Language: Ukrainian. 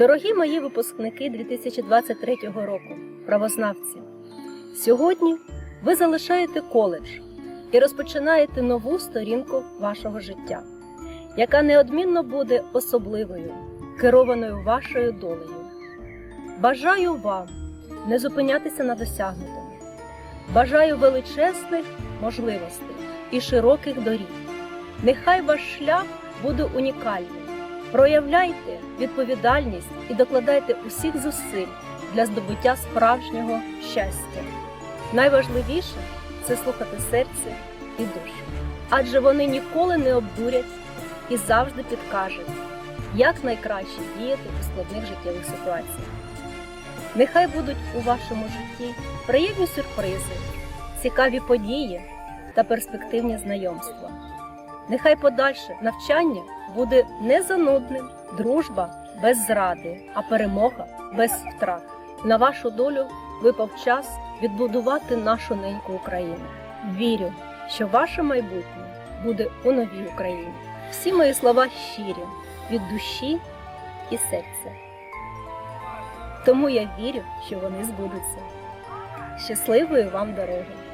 Дорогі мої випускники 2023 року, правознавці, сьогодні ви залишаєте коледж і розпочинаєте нову сторінку вашого життя, яка неодмінно буде особливою, керованою вашою долею. Бажаю вам не зупинятися на досягнутому. Бажаю величезних можливостей і широких доріг. Нехай ваш шлях буде унікальним. Проявляйте відповідальність і докладайте усіх зусиль для здобуття справжнього щастя. Найважливіше це слухати серце і душу, адже вони ніколи не обдурять і завжди підкажуть, як найкраще діяти у складних життєвих ситуаціях. Нехай будуть у вашому житті приємні сюрпризи, цікаві події та перспективні знайомства. Нехай подальше навчання буде не занудним, дружба без зради, а перемога без втрат. На вашу долю випав час відбудувати нашу неньку Україну. Вірю, що ваше майбутнє буде у новій Україні. Всі мої слова щирі від душі і серця. Тому я вірю, що вони збудуться. Щасливої вам дороги!